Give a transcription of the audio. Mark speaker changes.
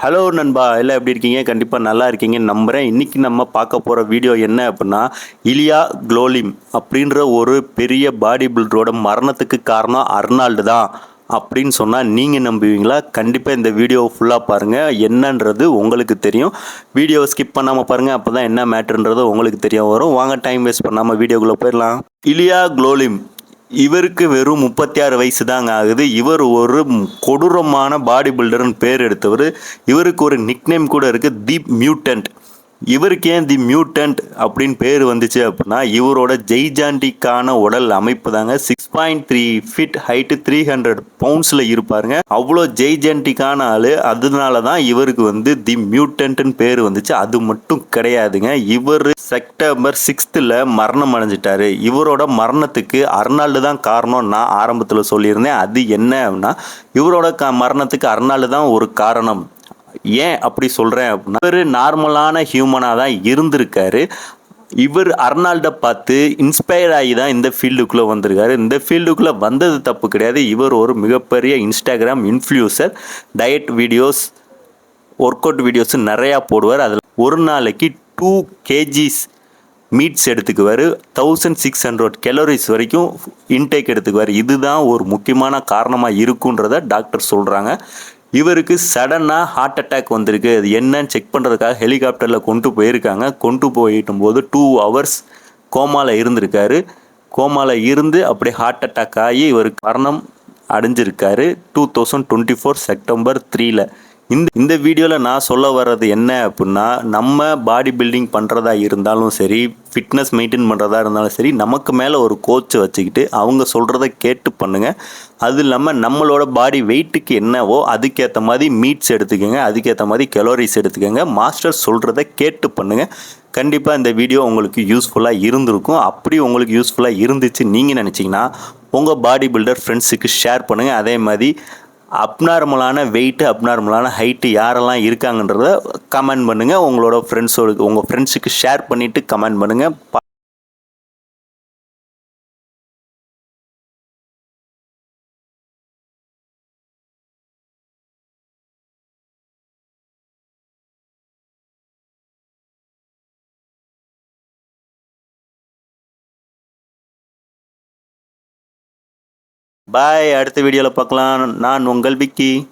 Speaker 1: Hello நண்பா எல்லாம் எப்படி இருக்கீங்க? கண்டிப்பாக நல்லா இருக்கீங்கன்னு நம்புகிறேன் இன்றைக்கி நம்ம பார்க்க போகிற வீடியோ என்ன அப்படின்னா இலியா குளோலிம் அப்படின்ற ஒரு பெரிய பாடி பில்டரோட மரணத்துக்கு காரணம் அர்னால்டு தான் அப்படின்னு சொன்னால் நீங்கள் நம்புவீங்களா? கண்டிப்பாக இந்த வீடியோ ஃபுல்லாக பாருங்கள் என்னன்றது உங்களுக்கு தெரியும். வீடியோவை ஸ்கிப் பண்ணாமல் பாருங்கள் அப்போ தான் என்ன மேட்ருன்றது உங்களுக்கு தெரிய வரும். வாங்க டைம் வேஸ்ட் பண்ணாமல் வீடியோக்குள்ளே போயிடலாம். இலியா குளோலிம் இவருக்கு வெறும் முப்பத்தி ஆறு வயசு தாங்க ஆகுது. இவர் ஒரு கொடூரமான பாடி பில்டர்னு பேர் எடுத்தவர். இவருக்கு ஒரு நிக்நேம் கூட இருக்குது தீப் மியூட்டன்ட் இவருக்கு ஏன் தி மியூட்டன்ட் அப்படின்னு பேர் வந்துச்சு அப்படின்னா இவரோட ஜெய்ஜாண்டிக்கான உடல் அமைப்பு தாங்க. Six point three feet height three hundred பவுண்ட்ஸில் இருப்பாருங்க. அவ்வளோ ஜெய்ஜாண்டிக்கான ஆள். அதனால தான் இவருக்கு வந்து தி மியூட்டன்ட்னு பேர் வந்துச்சு. அது மட்டும் கிடையாதுங்க. இவர் செப்டம்பர் சிக்ஸ்த்தில் மரணம் அடைஞ்சிட்டாரு. இவரோட மரணத்துக்கு அர்னால்டு தான் காரணம் நான் ஆரம்பத்தில் சொல்லியிருந்தேன். அது என்ன அப்படின்னா இவரோட க மரணத்துக்கு அர்னால்டு தான் ஒரு காரணம். ஏன் அப்படி சொல்கிறேன் அப்படின்னா இவர் நார்மலான ஹியூமனாக தான் இருந்திருக்காரு. இவர் அர்னால்டை பார்த்து இன்ஸ்பயர் ஆகி தான் இந்த ஃபீல்டுக்குள்ளே வந்திருக்காரு. இந்த ஃபீல்டுக்குள்ளே வந்தது தப்பு கிடையாது. இவர் ஒரு மிகப்பெரிய Instagram influencer diet videos workout videos நிறையா போடுவார். அதில் ஒரு நாளைக்கு டூ கேஜிஸ் மீட்ஸ் எடுத்துக்குவார். தௌசண்ட் சிக்ஸ் ஹண்ட்ரட் கெலோரிஸ் வரைக்கும் இன்டேக் எடுத்துக்குவார். இதுதான் ஒரு முக்கியமான காரணமாக இருக்குன்றத டாக்டர் சொல்கிறாங்க இவருக்கு சடனாக ஹார்ட் அட்டாக் வந்திருக்கு. அது என்னன்னு செக் பண்ணுறதுக்காக ஹெலிகாப்டரில் கொண்டு போயிருக்காங்க. கொண்டு போயிட்டும் போது டூ ஹவர்ஸ் கோமாவில் இருந்திருக்காரு. கோமாவில் இருந்து அப்படியே ஹார்ட் அட்டாக் ஆகி இவருக்கு மரணம் அடைஞ்சிருக்காரு. Two thousand twenty four September த்ரீல இந்த இந்த வீடியோவில் நான் சொல்ல வர்றது என்ன அப்படின்னா நம்ம பாடி பில்டிங் பண்ணுறதா இருந்தாலும் சரி ஃபிட்னஸ் மெயின்டைன் பண்ணுறதா இருந்தாலும் சரி நமக்கு மேலே ஒரு கோச்சை வச்சுக்கிட்டு அவங்க சொல்கிறத கேட்டு பண்ணுங்கள் அது இல்லாமல் நம்மளோட பாடி வெயிட்டுக்கு என்னவோ அதுக்கேற்ற மாதிரி மீட்ஸ் எடுத்துக்கோங்க அதுக்கேற்ற மாதிரி கெலோரிஸ் எடுத்துக்கோங்க மாஸ்டர் சொல்கிறத கேட்டு பண்ணுங்கள் கண்டிப்பாக இந்த வீடியோ உங்களுக்கு யூஸ்ஃபுல்லாக இருந்திருக்கும். அப்படி உங்களுக்கு யூஸ்ஃபுல்லாக இருந்துச்சு நீங்கள் நினச்சிங்கன்னா உங்கள் பாடி பில்டர் ஃப்ரெண்ட்ஸுக்கு ஷேர் பண்ணுங்கள் அதே மாதிரி அப்நார்மலான வெயிட்டு அப்நார்மலான ஹைட்டு யாரெல்லாம் இருக்காங்கன்றத கமெண்ட் பண்ணுங்கள் உங்களோட ஃப்ரெண்ட்ஸோடு உங்கள் ஃப்ரெண்ட்ஸுக்கு ஷேர் பண்ணிவிட்டு கமெண்ட் பண்ணுங்கள் பாய் அடுத்த வீடியோவில் பார்க்கலாம். நான் உங்கள் விக்கி.